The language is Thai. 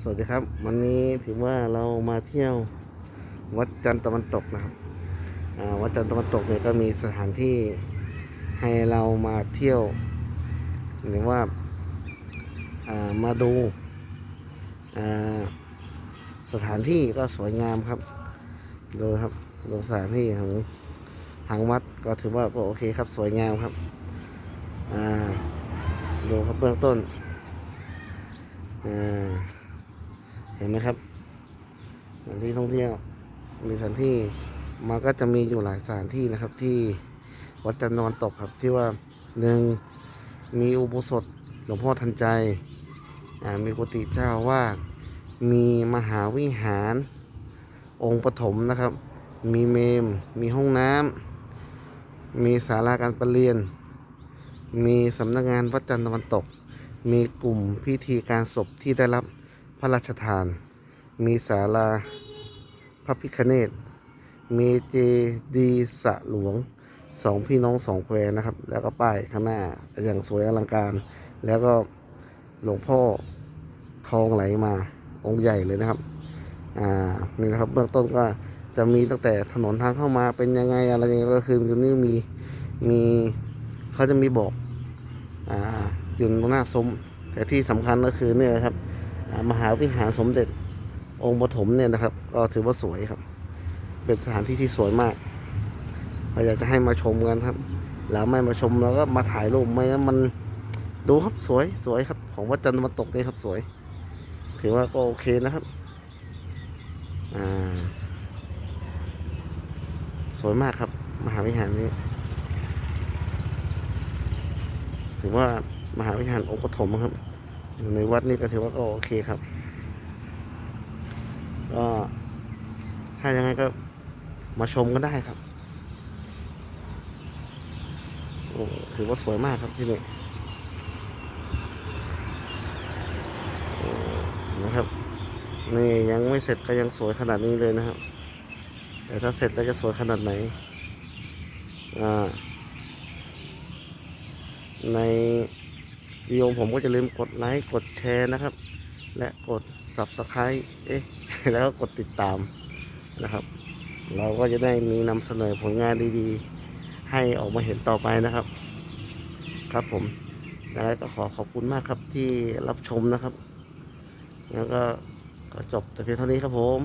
สวัสดีครับ วันนี้ถือว่าเรามาเที่ยววัดจันทร์ตะวันตกนะครับวัดจันทร์ตะวันตกเนี่ยก็มีสถานที่ให้เรามาเที่ยว หรือว่าามาดูาสถานที่ก็สวยงามครับดูครับดูสถานที่ของทางวัดก็ถือว่าก็โอเคครับสวยงามครับดูครับเบื้องต้น อ่า เห็นไหมครับสถานที่ท่องเที่ยว มีสถานที่มันก็จะมีอยู่หลายสถานที่นะครับ ที่วัดจันทร์ตะวันตกครับที่ว่าหนึ่งมีอุโบสถหลวงพ่อทันใจมีกุฏิเจ้าอาวาดมีมหาวิหาร องค์ปฐมนะครับ มีเมม มีห้องน้ำมีศาลาการประเรียน มีสำนักงานวัดจันทร์ตะวันตก มีกลุ่มพิธีการศพที่ได้รับ พระราชทาน มีศาลาพระพิคเนตมีเจดีสระหลวงสองพี่น้องสองแควนะครับ แล้วก็ป้ายข้างหน้าอย่างสวยอลังการ แล้วก็หลวงพ่อทองไหลมาองค์ใหญ่เลยนะครับ อ่า นี่นะครับเบื้องต้นก็จะมีตั้งแต่ถนนทางเข้ามาเป็นยังไงอะไรยังไงก็คือตรงนี้มีมีเขาจะมีบอก อ่าอยู่ตรงหน้าซุ้มแต่ที่สำคัญก็คือเนี่ยครับ มหาวิหารสมเด็จองค์ปฐมเนี่ยนะครับ ก็ถือว่าสวยครับ เป็นสถานที่ที่สวยมากเราอยากจะให้มาชมกันครับ แล้วไม่มาชมเราก็มาถ่ายรูปไม่งั้นมันดูครับสวยสวยครับ ของวัดจันทร์ตะวันตกนี่ครับสวย ถือว่าก็โอเคนะครับอ่าสวยมากครับ มหาวิหารนี้ ถือว่ามหาวิหารองค์ปฐมครับ อยู่ในวัดนี่ก็ถือว่าก็โอเคครับก็ถ้ายังไงก็มาชมกันได้ครับโอ้ถือว่าสวยมากครับที่นี่นะครับนี่ยังไม่เสร็จก็ยังสวยขนาดนี้เลยนะครับ แต่ถ้าเสร็จแล้วจะสวยขนาดไหนอ่าใน วิดีโอผมก็จะลืมกดไลค์กดแชร์นะครับ และกด subscribe เอ๊ะแล้วก็กดติดตามนะครับ เราก็จะได้มีนำเสนอผลงานดีๆ ให้ออกมาเห็นต่อไปนะครับ ครับผมยังไงก็ขอขอบคุณมากครับที่รับชมนะครับ แล้วก็ก็จบแต่เพียงเท่านี้ครับผม